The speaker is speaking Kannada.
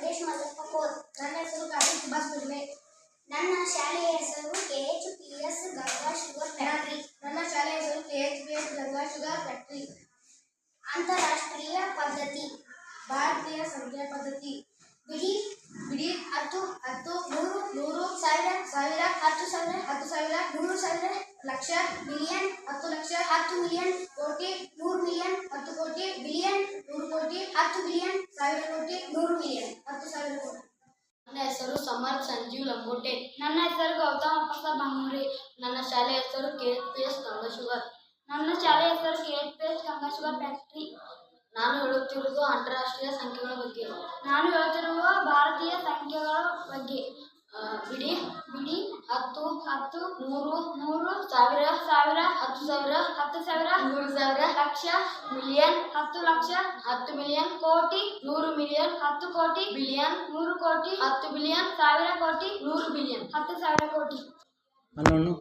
ಸಂದೇಶ್ ಮಲ್ಲಪ್ಪ ಕೋರ್ ನನ್ನ ಹೆಸರು ಕಾರ್ತಿಕ್ ಸುಭಾಷ್ ಕುರ್ಮೆ ನನ್ನ ಶಾಲೆಯ ಹೆಸರು K H P S Ganga sugar factory. ನನ್ನ ಶಾಲೆಯ ಹೆಸರು K H P S Ganga sugar factory. ಅಂತಾರಾಷ್ಟ್ರೀಯ ಪದ್ಧತಿ. ಭಾರತೀಯ ಸಂಖ್ಯಾ ಪದ್ಧತಿ. ಬಿಡಿ ಬಿಡಿ, ಹತ್ತು ಹತ್ತು ನೂರು ನೂರು, ಸಾವಿರ ಸಾವಿರ, ಹತ್ತು ಸಾವಿರ ಹತ್ತು ಸಾವಿರ, ಮೂರು ಸಾವಿರ, ಲಕ್ಷ, ಮಿಲಿಯನ್, ಹತ್ತು ಲಕ್ಷ, ಹತ್ತು ಮಿಲಿಯನ್, ಕೋಟಿ ನೂರು ಮಿಲಿಯನ್, ಹತ್ತು ಕೋಟಿ, ಬಿಲಿಯನ್ ನೂರು ಕೋಟಿ, ಹತ್ತು ಬಿಲಿಯನ್ ಸಾವಿರ ಕೋಟಿ ಹತ್ತು ಸಾವಿರ ನನ್ನ ಹೆಸರು ಸಮರ್ ಸಂಜೀವ್ ಲಂಗೋಟೆ. ನನ್ನ ಹೆಸರು ಗೌತಮ್ ಅಪ್ಪಸ ಬಂಗೂರಿ. ನನ್ನ ಶಾಲೆ ಹೆಸರು K. H P. S. Ganga sugar. ನನ್ನ ಶಾಲೆ ಹೆಸರು K. H P. S. Ganga sugar sugar factory. ನಾನು ಹೇಳುತ್ತಿರುವುದು ಅಂತಾರಾಷ್ಟ್ರೀಯ ಸಂಖ್ಯೆಗಳ ಬಗ್ಗೆ. ನಾನು ಹೇಳುತ್ತಿರುವ ಭಾರತೀಯ ಸಂಖ್ಯೆಗಳ ಬಗ್ಗೆ. ಬಿಡಿ ಬಿಡಿ, ಹತ್ತು ಹತ್ತು ನೂರು ನೂರು ಸಾವಿರ ಸಾವಿರ, ಹತ್ತು ಸಾವಿರ ಹತ್ತು ಸಾವಿರ ನೂರು ಸಾವಿರ ಲಕ್ಷ ಮಿಲಿಯನ್ ಹತ್ತು ಲಕ್ಷ ಹತ್ತು ಮಿಲಿಯನ್ ಕೋಟಿ ನೂರು ಮಿಲಿಯನ್ ಹತ್ತು ಕೋಟಿ ಬಿಲಿಯನ್ ನೂರು ಕೋಟಿ ಹತ್ತು ಬಿಲಿಯನ್ ಸಾವಿರ ಕೋಟಿ ನೂರು ಬಿಲಿಯನ್. ಹತ್ತು ಸಾವಿರ ಕೋಟಿ. ಹನ್ನೊಂದು